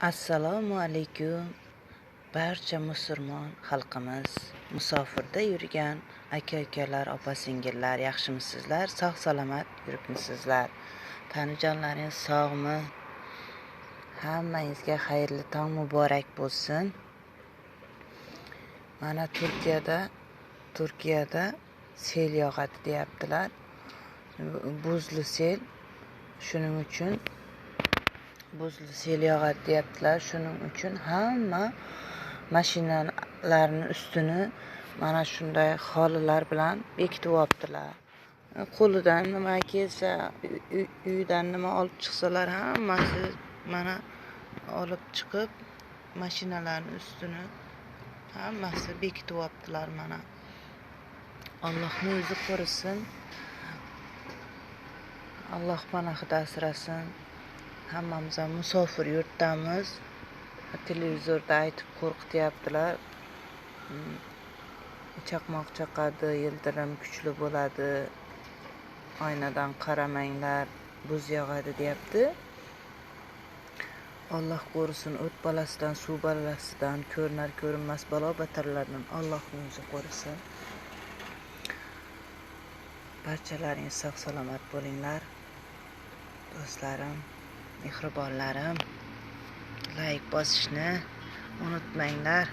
assalomu alaykum. Barcha musulmon xalqimiz musofirda yurgan aka ukalar opa singillar yaxshimisizlar sog' salomat yuribmisizlar. Tanijonlaringiz sog'mi? Hammangizga xayrli tong muborak bo'lsin. Mana turkiyada turkiyada sel yog'adi deyaptilar. Buzli sel shuning uchun buzli sel yog'adi deyaptilar shuning uchun hamma mashinalarni ustini mana shunday xolilar bilan bekitib olibdilar qo'lidan nima kelsa uyidan nima olib chiqsalar hammasi mana olib chiqib mashinalarni ustini hammasi bekitib olibdilar mana. Allohni o'zi qo'risin alloh panohida asrasin hammamiz ham musofir yurtdamiz. Televizorda aytib qo'rqityaptilar. Mm, chaqmoq chaqadi yildirim kuchli bo'ladi. Oynadan qaramanglar buz yog'adi deyapti. Alloh qo'risin o't balasidan suv balasidan ko'rinar ko'rinmas balo batarlardan allohni o'zi qo'risin barchalaringiz sog' salomat bo'linglar. Do'stlarim mehribonlarim layk bosishni unutmanglar.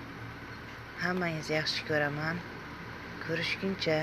Hammangizni yaxshi ko'raman. Ko'rishguncha